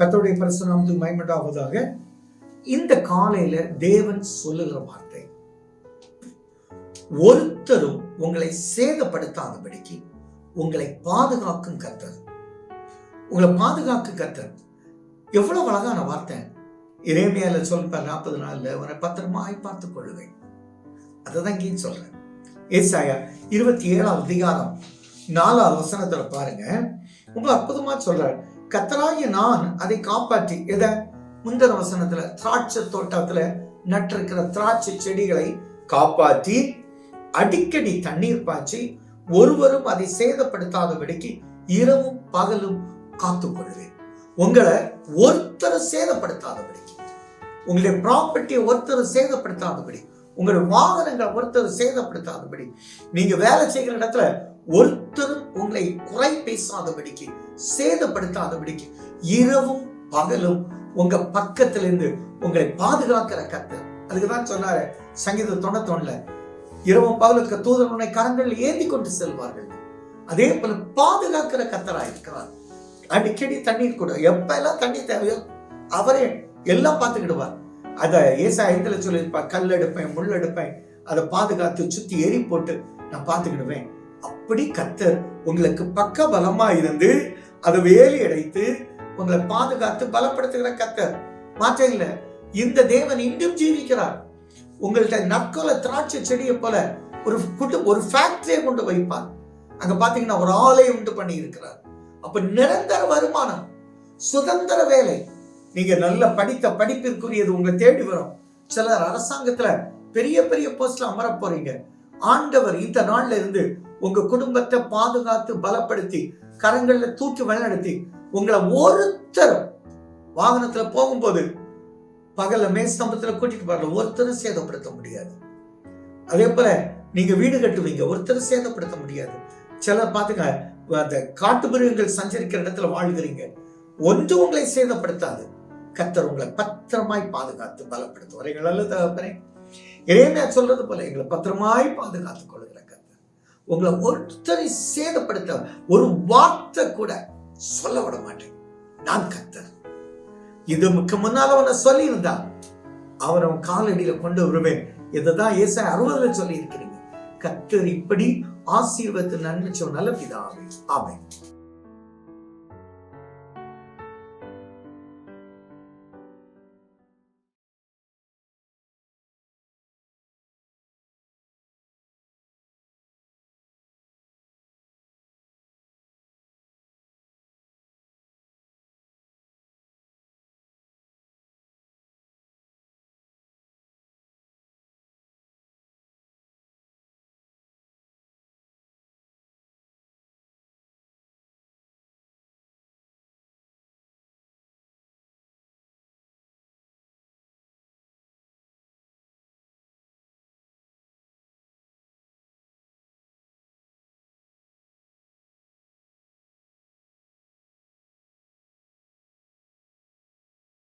கத்தோடைய பரிசுநாமத்துக்கு மயமண்டாவதாக இந்த காலையில தேவன் சொல்லுகிற வார்த்தை. ஒருத்தரும் உங்களை சேதப்படுத்தாதபடிக்கு உங்களை பாதுகாக்கும் கத்தர் உங்களை பாதுகாக்கும் கத்தர் எவ்வளவு அழகான வார்த்தை. இறைமையால சொல்ற நாற்பது நாள்ல உன்னை பத்திரமாய் பார்த்துக் கொள்ளுவேன். அதை இங்கேயும் சொல்றேன். ஏசாயா இருபத்தி ஏழாம் அதிகாரம் நாலாவது வசனத்துல பாருங்க. உங்களை அற்புதமா சொல்றாரு. கத்தராகிய நான் அதை காப்பாற்றி எதை? முந்தின வசனத்துல திராட்சை தோட்டத்துல நட்டிருக்கிற திராட்சை செடிகளை காப்பாற்றி அடிக்கடி தண்ணீர் பாய்ச்சி ஒருவரும் அதை சேதப்படுத்தாதபடிக்கு இரவும் பகலும் காத்துக்கொள்வேன். உங்களை ஒருத்தரை சேதப்படுத்தாதபடிக்கு உங்களுடைய ப்ராப்பர்ட்டியை ஒருத்தர் சேதப்படுத்தாதபடி உங்களுடைய வாகனங்களை ஒருத்தர் சேதப்படுத்தாதபடி நீங்க வேலை செய்கிற இடத்துல ஒருத்தரும் உங்களை குறை பேசாதபடிக்கு சேதப்படுத்தாதபடிக்கு இரவும் பகலும் உங்க பக்கத்துல இருந்து உங்களை பாதுகாக்கிற கத்தர் அதுக்கு தான் சொன்னாரு சங்கீத தொண்ணூத்தொன்னுல இரவும் பகலுக்கு தூதர் உன்னை கரங்கள் ஏந்தி கொண்டு செல்வார்கள். அதே போல பாதுகாக்கிற கத்தரா இருக்கிறார். அடிக்கடி தண்ணீர் கூட எப்ப எல்லாம் தண்ணி தேவையோ அவரே எல்லாம் பார்த்துக்கிடுவார். அதை ஏசா ஐந்துல சொல்லியிருப்பார் கல் எடுப்பேன் முள் எடுப்பேன் அதை பாதுகாத்து சுத்தி எரி போட்டு நான் பார்த்துக்கிடுவேன். அப்படி கத்தர் உங்களுக்கு பக்க பலமா இருந்து அதை வேலி அடைத்து உங்களை பாதுகாத்து பலப்படுத்துகிற கத்தர். மாற்றம் இல்ல. இந்த தேவன் இன்றும் ஜீவிக்கிறார். உங்கள்கிட்ட நற்கொல திராட்சை செடியை போல ஒரு குட்டு ஒரு ஃபேக்டரியை கொண்டு வைப்பார். அங்க பாத்தீங்கன்னா ஒரு ஆலை உண்டு பண்ணி இருக்கிறார். அப்ப நிரந்தர வருமானம் சுதந்திர வேலை. நீங்க நல்ல படித்த படிப்பிற்குரியது உங்களை தேடி வரும். சிலர் அரசாங்கத்துல பெரிய பெரிய போஸ்ட்ல அமர போறீங்க. ஆண்டவர் இந்த நாள்ல இருந்து உங்க குடும்பத்தை பாதுகாத்து பலப்படுத்தி கரங்கள்ல தூக்கி வழிநடத்தி உங்களை ஒருத்தர் வாகனத்துல போகும்போது பகல்ல மேஸ்தம்பத்துல கூட்டிட்டு போறல ஒருத்தரும் சேதப்படுத்த முடியாது. அதே போல நீங்க வீடு கட்டுவீங்க ஒருத்தரும் சேதப்படுத்த முடியாது. சிலர் பாத்துங்க அந்த காட்டு மிருகங்கள் சஞ்சரிக்கிற இடத்துல வாழ்கிறீங்க. ஒன்று உங்களை சேதப்படுத்தாது. கத்தர் உங்களை பத்திரமாய் பாதுகாத்து பலப்படுத்துவார். எங்கள் நல்ல தகப்பனே. இறைமையா சொல்றது போல எங்களை பத்திரமாய் பாதுகாத்துக் கொள்கிற உங்களை ஒருத்தரை சேதப்படுத்த ஒரு வார்த்தை கூட சொல்ல விட மாட்டேன். நான் கத்தர் இது மிக்க முன்னால அவனை சொல்லி இருந்தா அவன் அவன் காலடியில கொண்டு வருவேன். இதுதான் ஏச அறுபதுல சொல்லி இருக்கிறீங்க கத்தர் இப்படி ஆசீர்வத்தை நன்மை நல்ல பிதாவே. ஆமை